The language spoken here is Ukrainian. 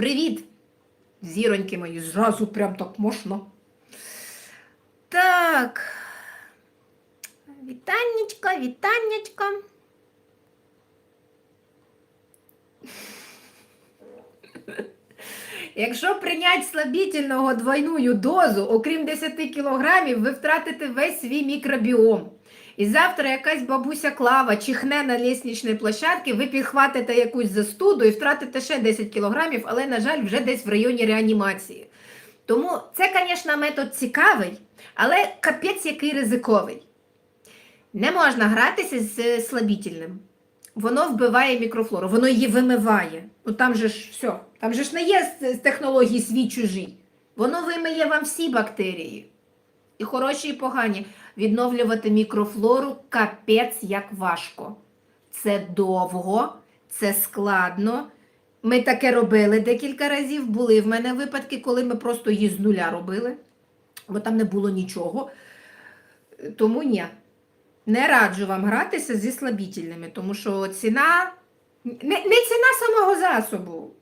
Привіт! Зіроньки мої, зразу прям так можна. Так. вітаннячка, вітаннячко. Якщо прийняти слабітельного двойную дозу, окрім 10 кілограмів, ви втратите весь свій мікробіом. І завтра якась бабуся Клава чихне на лісничній площадці, ви підхватите якусь застуду і втратите ще 10 кілограмів, але, на жаль, вже десь в районі реанімації. Тому це, звісно, метод цікавий, але капець який ризиковий. Не можна гратися з слабітельним. Воно вбиває мікрофлору, воно її вимиває. Ну там же ж все, там же ж не є технології свій чужі. Воно вимиє вам всі бактерії. І хороші, і погані. Відновлювати мікрофлору капець як важко. Це довго, це складно. Ми таке робили декілька разів. Були в мене випадки, коли ми просто її з нуля робили, бо там не було нічого. Тому ні. Не раджу вам гратися зі слабітельними, тому що ціна не, не ціна самого засобу.